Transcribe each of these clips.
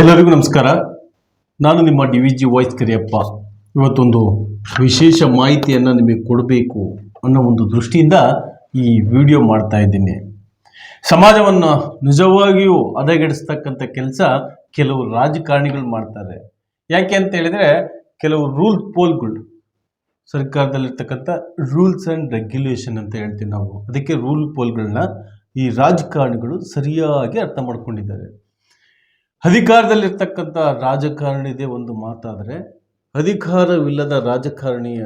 ಎಲ್ಲರಿಗೂ ನಮಸ್ಕಾರ. ನಾನು ನಿಮ್ಮ D V G voice Kariyappa. ಇವತ್ತೊಂದು ವಿಶೇಷ ಮಾಹಿತಿಯನ್ನು ನಿಮಗೆ ಕೊಡಬೇಕು ಅನ್ನೋ ಒಂದು ದೃಷ್ಟಿಯಿಂದ ಈ ವಿಡಿಯೋ ಮಾಡ್ತಾ ಇದ್ದೀನಿ. ಸಮಾಜವನ್ನು ನಿಜವಾಗಿಯೂ ಹದಗೆಡಿಸ್ತಕ್ಕಂಥ ಕೆಲಸ ಕೆಲವು ರಾಜಕಾರಣಿಗಳು ಮಾಡ್ತಾರೆ. ಯಾಕೆ ಅಂತ ಹೇಳಿದರೆ, ಕೆಲವು ರೂಲ್ ಪೋಲ್ಗಳು, ಸರ್ಕಾರದಲ್ಲಿರ್ತಕ್ಕಂಥ ರೂಲ್ಸ್ ಆ್ಯಂಡ್ ರೆಗ್ಯುಲೇಷನ್ ಅಂತ ಹೇಳ್ತೀವಿ ನಾವು. ಅದಕ್ಕೆ ರೂಲ್ ಪೋಲ್ಗಳನ್ನ ಈ ರಾಜಕಾರಣಿಗಳು ಸರಿಯಾಗಿ ಅರ್ಥ ಮಾಡ್ಕೊಂಡಿದ್ದಾರೆ. ಅಧಿಕಾರದಲ್ಲಿರ್ತಕ್ಕಂಥ ರಾಜಕಾರಣಿದೇ ಒಂದು ಮಾತಾದರೆ, ಅಧಿಕಾರವಿಲ್ಲದ ರಾಜಕಾರಣಿಯ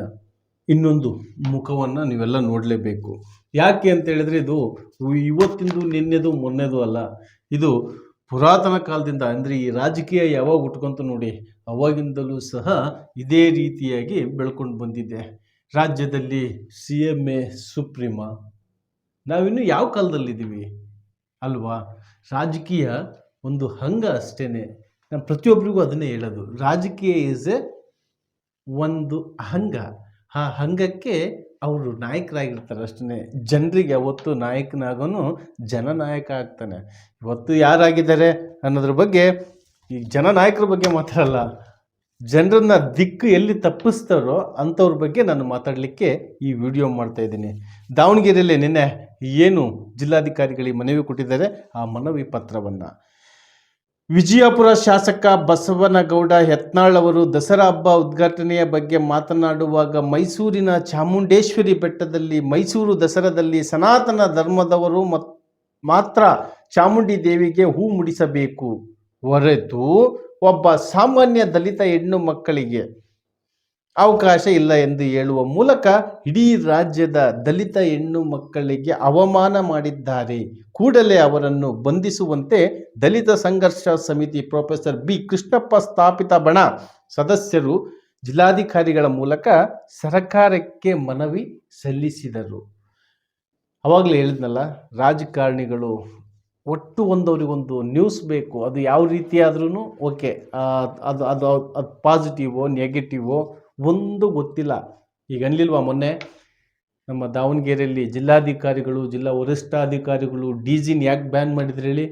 ಇನ್ನೊಂದು ಮುಖವನ್ನು ನೀವೆಲ್ಲ ನೋಡಲೇಬೇಕು. ಯಾಕೆ ಅಂತ ಹೇಳಿದ್ರೆ ಇದು ಇವತ್ತಿಂದು, ನಿನ್ನೆದು, ಮೊನ್ನೆದು ಅಲ್ಲ. ಇದು ಪುರಾತನ ಕಾಲದಿಂದ, ಅಂದರೆ ಈ ರಾಜಕೀಯ ಯಾವಾಗ ಉಟ್ಕೊಂತ ನೋಡಿ, ಅವಾಗಿಂದಲೂ ಸಹ ಇದೇ ರೀತಿಯಾಗಿ ಬೆಳ್ಕೊಂಡು ಬಂದಿದೆ. ರಾಜ್ಯದಲ್ಲಿ ಸಿ ಎಂ ಎ ಸುಪ್ರೀಮ. ನಾವಿನ್ನು ಯಾವ ಕಾಲದಲ್ಲಿದ್ದೀವಿ? ಅಲ್ವಾ? ರಾಜಕೀಯ ಒಂದು ಹಂಗ ಅಷ್ಟೇ ನಾನು ಪ್ರತಿಯೊಬ್ಬರಿಗೂ ಅದನ್ನೇ ಹೇಳೋದು. ರಾಜಕೀಯ ಇಸ್ ಎ ಒಂದು ಹಂಗ. ಆ ಹಂಗಕ್ಕೆ ಅವರು ನಾಯಕರಾಗಿರ್ತಾರೆ ಅಷ್ಟೇ ಜನರಿಗೆ ಯಾವತ್ತು ನಾಯಕನಾಗೋನು ಜನನಾಯಕ ಆಗ್ತಾನೆ. ಇವತ್ತು ಯಾರಾಗಿದ್ದಾರೆ ಅನ್ನೋದ್ರ ಬಗ್ಗೆ ಈ ಜನನಾಯಕರ ಬಗ್ಗೆ ಮಾತಾಡಲ್ಲ ಜನರನ್ನ ದಿಕ್ಕು ಎಲ್ಲಿ ತಪ್ಪಿಸ್ತಾರೋ ಅಂಥವ್ರ ಬಗ್ಗೆ ನಾನು ಮಾತಾಡಲಿಕ್ಕೆ ಈ ವಿಡಿಯೋ ಮಾಡ್ತಾ ಇದ್ದೀನಿ. ದಾವಣಗೆರೆಯಲ್ಲಿ ನಿನ್ನೆ ಏನು ಜಿಲ್ಲಾಧಿಕಾರಿಗಳಿಗೆ ಮನವಿ ಕೊಟ್ಟಿದ್ದಾರೆ? ಆ ಮನವಿ ಪತ್ರವನ್ನು. ವಿಜಯಪುರ ಶಾಸಕ ಬಸವನಗೌಡ ಯತ್ನಾಳ್ ಅವರು ದಸರಾ ಹಬ್ಬ ಉದ್ಘಾಟನೆಯ ಬಗ್ಗೆ ಮಾತನಾಡುವಾಗ ಮೈಸೂರಿನ ಚಾಮುಂಡೇಶ್ವರಿ ಬೆಟ್ಟದಲ್ಲಿ ಮೈಸೂರು ದಸರಾದಲ್ಲಿ ಸನಾತನ ಧರ್ಮದವರು ಮತ್, ಮಾತ್ರ ಚಾಮುಂಡಿ ದೇವಿಗೆ ಹೂ ಮುಡಿಸಬೇಕು. ಹೊರತು ಒಬ್ಬ ಸಾಮಾನ್ಯ ದಲಿತ ಹೆಣ್ಣು ಮಕ್ಕಳಿಗೆ ಅವಕಾಶ ಇಲ್ಲ ಎಂದು ಹೇಳುವ ಮೂಲಕ ಇಡೀ ರಾಜ್ಯದ ದಲಿತ ಹೆಣ್ಣು ಮಕ್ಕಳಿಗೆ ಅವಮಾನ ಮಾಡಿದ್ದಾರೆ. ಕೂಡಲೇ ಅವರನ್ನು ಬಂಧಿಸುವಂತೆ ದಲಿತ ಸಂಘರ್ಷ ಸಮಿತಿ ಪ್ರೊಫೆಸರ್ ಬಿ ಕೃಷ್ಣಪ್ಪ ಸ್ಥಾಪಿತ ಬಣ. ಸದಸ್ಯರು ಜಿಲ್ಲಾಧಿಕಾರಿಗಳ ಮೂಲಕ ಸರ್ಕಾರಕ್ಕೆ ಮನವಿ ಸಲ್ಲಿಸಿದರು. ಅವಾಗಲೇ ಹೇಳಿದ್ನಲ್ಲ, ರಾಜಕಾರಣಿಗಳು ಒಟ್ಟು ಒಂದವರಿಗೊಂದು ನ್ಯೂಸ್ ಬೇಕು. ಅದು ಯಾವ ರೀತಿಯಾದ್ರೂ ಓಕೆ ಅದು ಅದು ಅದು ಪಾಸಿಟಿವೋ ನೆಗೆಟಿವೋ ಒಂದು ಗೊತ್ತಿಲ್ಲ. ಈಗ ಅನ್ಲಿಲ್ವಾ ಮೊನ್ನೆ? ನಮ್ಮ ದಾವಣಗೆರೆಯಲ್ಲಿ ಜಿಲ್ಲಾಧಿಕಾರಿಗಳು, ಜಿಲ್ಲಾ ವರಿಷ್ಠಾಧಿಕಾರಿಗಳು ಡಿ ಜಿನ ಯಾಕೆ ಬ್ಯಾನ್ ಮಾಡಿದ್ರು ಹೇಳಿ?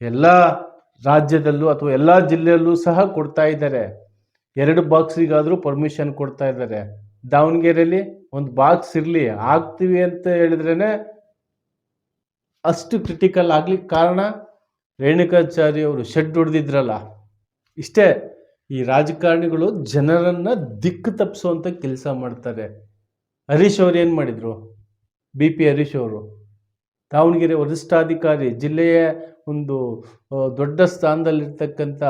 ಎಲ್ಲ ರಾಜ್ಯದಲ್ಲೂ ಅಥವಾ ಎಲ್ಲ ಜಿಲ್ಲೆಯಲ್ಲೂ ಸಹ ಕೊಡ್ತಾ ಇದ್ದಾರೆ. ಎರಡು ಬಾಕ್ಸಿಗಾದರೂ ಪರ್ಮಿಷನ್ ಕೊಡ್ತಾ ಇದ್ದಾರೆ. ದಾವಣಗೆರೆಯಲ್ಲಿ ಒಂದು ಬಾಕ್ಸ್ ಇರಲಿ, ಆಗ್ತೀವಿ ಅಂತ ಹೇಳಿದ್ರೇ ಅಷ್ಟು ಕ್ರಿಟಿಕಲ್ ಆಗ್ಲಿಕ್ಕೆ ಕಾರಣ ರೇಣುಕಾಚಾರ್ಯ ಅವರು ಶೆಡ್ ಹೊಡೆದಿದ್ರಲ್ಲ. ಇಷ್ಟೇ. ಈ ರಾಜಕಾರಣಿಗಳು ಜನರನ್ನ ದಿಕ್ಕು ತಪ್ಪಿಸುವಂಥ ಕೆಲಸ ಮಾಡ್ತಾರೆ. ಹರೀಶ್ ಅವ್ರು ಏನು ಮಾಡಿದರು? ಬಿ ಪಿ ಹರೀಶ್ ಅವರು. ದಾವಣಗೆರೆ ವರಿಷ್ಠಾಧಿಕಾರಿ, ಜಿಲ್ಲೆಯ ಒಂದು ದೊಡ್ಡ ಸ್ಥಾನದಲ್ಲಿರ್ತಕ್ಕಂಥ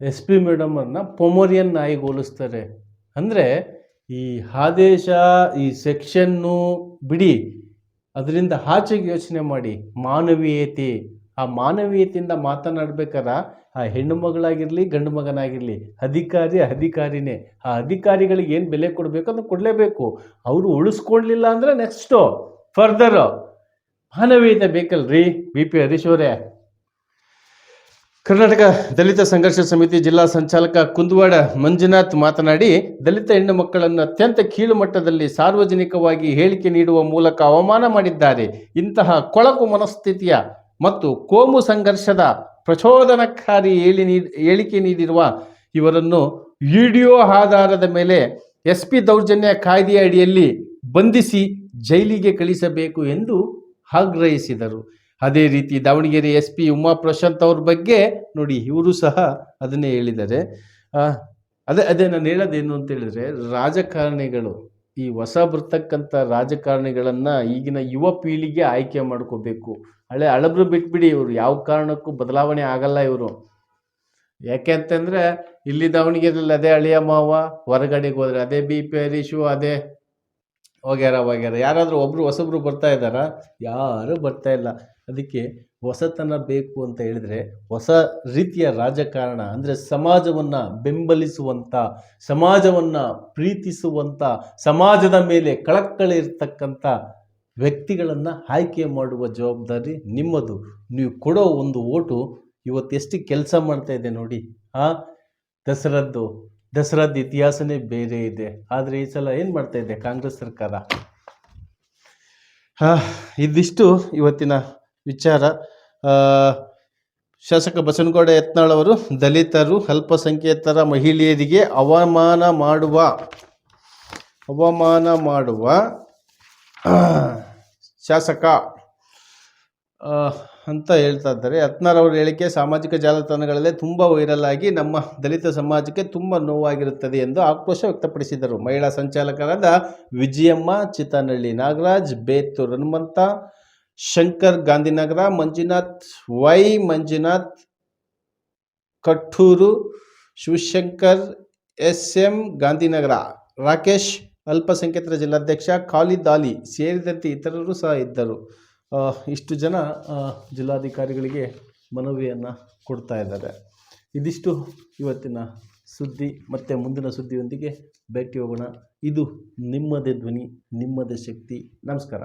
ಎಸ್ ಪಿ ಮೇಡಮರನ್ನ ಪೊಮೋರಿಯನ್ ನಾಯಿಗೆ ಹೋಲಿಸ್ತಾರೆ. ಅಂದರೆ ಈ ಆದೇಶ, ಈ ಸೆಕ್ಷನ್ನು ಬಿಡಿ, ಅದರಿಂದ ಆಚೆಗೆ ಯೋಚನೆ ಮಾಡಿ, ಮಾನವೀಯತೆ ಆ ಮಾನವೀಯತೆಯಿಂದ ಮಾತನಾಡ್ಬೇಕಾರ ಆ ಹೆಣ್ಣು ಮಗಳಾಗಿರಲಿ, ಗಂಡು ಮಗನಾಗಿರಲಿ, ಅಧಿಕಾರಿ ಅಧಿಕಾರಿನೇ, ಆ ಅಧಿಕಾರಿಗಳಿಗೆ ಏನು ಬೆಲೆ ಕೊಡಬೇಕು ಅದನ್ನು ಕೊಡಲೇಬೇಕು. ಅವರು ಉಳಿಸ್ಕೊಳ್ಲಿಲ್ಲ ಅಂದರೆ ನೆಕ್ಸ್ಟು ಫರ್ದರ್ ಮಾನವೀಯತೆ ಬೇಕಲ್ರಿ ಬಿ ಪಿ ಹರೀಶ್ ಅವರೇ. ಕರ್ನಾಟಕ ದಲಿತ ಸಂಘರ್ಷ ಸಮಿತಿ ಜಿಲ್ಲಾ ಸಂಚಾಲಕ ಕುಂದುವಾಡ ಮಂಜುನಾಥ್ ಮಾತನಾಡಿ, ದಲಿತ ಹೆಣ್ಣು ಮಕ್ಕಳನ್ನು ಅತ್ಯಂತ ಕೀಳು ಮಟ್ಟದಲ್ಲಿ ಸಾರ್ವಜನಿಕವಾಗಿ ಹೇಳಿಕೆ ನೀಡುವ ಮೂಲಕ ಅವಮಾನ ಮಾಡಿದ್ದಾರೆ. ಇಂತಹ ಕೊಳಕು ಮನಸ್ಥಿತಿಯ ಮತ್ತು ಕೋಮು ಸಂಘರ್ಷದ ಪ್ರಚೋದನಕಾರಿ ಹೇಳಿ ಹೇಳಿಕೆ ನೀಡಿರುವ ಇವರನ್ನು ವಿಡಿಯೋ ಆಧಾರದ ಮೇಲೆ ಎಸ್ ಪಿ ದೌರ್ಜನ್ಯ ಕಾಯ್ದೆಯ ಅಡಿಯಲ್ಲಿ ಬಂಧಿಸಿ ಜೈಲಿಗೆ ಕಳಿಸಬೇಕು ಎಂದು ಆಗ್ರಹಿಸಿದರು. ಅದೇ ರೀತಿ ದಾವಣಗೆರೆ ಎಸ್ ಪಿ ಉಮಾ ಪ್ರಶಾಂತ್ ಅವ್ರ ಬಗ್ಗೆ ನೋಡಿ ಇವರು ಸಹ ಅದನ್ನೇ ಹೇಳಿದ್ದಾರೆ. ಅದೇ ಅದೇ ನಾನು ಹೇಳೋದೇನು ಅಂತ ಹೇಳಿದ್ರೆ ರಾಜಕಾರಣಿಗಳು ಈ ಹೊಸ ಬರ್ತಕ್ಕಂಥ ರಾಜಕಾರಣಿಗಳನ್ನು ಈಗಿನ ಯುವ ಪೀಳಿಗೆ ಆಯ್ಕೆ ಮಾಡ್ಕೋಬೇಕು. ಹಳೆ ಹಳಬ್ರು ಬಿಟ್ಬಿಡಿ ಇವರು. ಯಾವ ಕಾರಣಕ್ಕೂ ಬದಲಾವಣೆ ಆಗಲ್ಲ ಇವರು. ಯಾಕೆ ಅಂತಂದರೆ ಇಲ್ಲಿ ದಾವಣಗೆರೆಯಲ್ಲಿ ಅದೇ ಅಳಿಯ ಮಾವ, ಹೊರಗಡೆಗೆ ಹೋದರೆ ಅದೇ ಬಿ ಪಿ ಹರೀಶು ಅದೇ ಹೋಗ್ಯಾರ ಹೋಗ್ಯಾರ. ಯಾರಾದರೂ ಒಬ್ಬರು ಹೊಸಬ್ರು ಬರ್ತಾ ಇದ್ದಾರಾ? ಯಾರೂ ಬರ್ತಾ ಇಲ್ಲ. ಅದಕ್ಕೆ ಹೊಸತನ ಬೇಕು ಅಂತ ಹೇಳಿದ್ರೆ ಹೊಸ ರೀತಿಯ ರಾಜಕಾರಣ ಅಂದರೆ ಸಮಾಜವನ್ನು ಬೆಂಬಲಿಸುವಂಥ ಸಮಾಜವನ್ನು ಪ್ರೀತಿಸುವಂಥ ಸಮಾಜದ ಮೇಲೆ ಕಳಕಳಿ ಇರ್ತಕ್ಕಂಥ ವ್ಯಕ್ತಿಗಳನ್ನು ಆಯ್ಕೆ ಮಾಡುವ ಜವಾಬ್ದಾರಿ ನಿಮ್ಮದು. ನೀವು ಕೊಡೋ ಒಂದು ಓಟು ಇವತ್ತು ಎಷ್ಟು ಕೆಲಸ ಮಾಡ್ತಾ ಇದೆ ನೋಡಿ. ಆ, ದಸರದ್ದು, ದಸರಾದ ಇತಿಹಾಸನೇ ಬೇರೆ ಇದೆ. ಆದರೆ ಈ ಸಲ ಏನು ಮಾಡ್ತಾ ಇದೆ ಕಾಂಗ್ರೆಸ್ ಸರ್ಕಾರ? ಹಾಂ ಇದಿಷ್ಟು ಇವತ್ತಿನ ವಿಚಾರ. ಶಾಸಕ ಬಸನಗೌಡ ಯತ್ನಾಳ್ ಅವರು, ದಲಿತರು, ಅಲ್ಪಸಂಖ್ಯಾತರ ಮಹಿಳೆಯರಿಗೆ ಅವಮಾನ ಮಾಡುವ ಅವಮಾನ ಮಾಡುವ ಶಾಸಕ ಅಂತ ಹೇಳ್ತಾ ಇದ್ದಾರೆ. ಯತ್ನಾಳ್ ಅವರ ಹೇಳಿಕೆ ಸಾಮಾಜಿಕ ಜಾಲತಾಣಗಳಲ್ಲೇ ತುಂಬ ವೈರಲ್ ಆಗಿ ನಮ್ಮ ದಲಿತ ಸಮಾಜಕ್ಕೆ ತುಂಬ ನೋವಾಗಿರುತ್ತದೆ ಎಂದು ಆಕ್ರೋಶ ವ್ಯಕ್ತಪಡಿಸಿದರು. ಮಹಿಳಾ ಸಂಚಾಲಕರಾದ Vijayamma Chittanahalli Nagaraj Betur Hanumantha Shankar, Gandhinagar, Manjunath, Y. Manjunath, Katturu, Shivashankar S M Gandhinagar. Rakesh, ಅಲ್ಪಸಂಖ್ಯಾತರ ಜಿಲ್ಲಾಧ್ಯಕ್ಷ ಖಾಲಿದ್ ಅಲಿ ಸೇರಿದಂತೆ ಇತರರು ಸಹ ಇದ್ದರು. ಇಷ್ಟು ಜನ ಜಿಲ್ಲಾಧಿಕಾರಿಗಳಿಗೆ ಮನವಿಯನ್ನು ಕೊಡ್ತಾ ಇದ್ದಾರೆ. ಇದಿಷ್ಟು ಇವತ್ತಿನ ಸುದ್ದಿ, ಮತ್ತು ಮುಂದಿನ ಸುದ್ದಿಯೊಂದಿಗೆ ಭೇಟಿ ಹೋಗೋಣ ಇದು ನಿಮ್ಮದೇ ಧ್ವನಿ, ನಿಮ್ಮದೇ ಶಕ್ತಿ. ನಮಸ್ಕಾರ.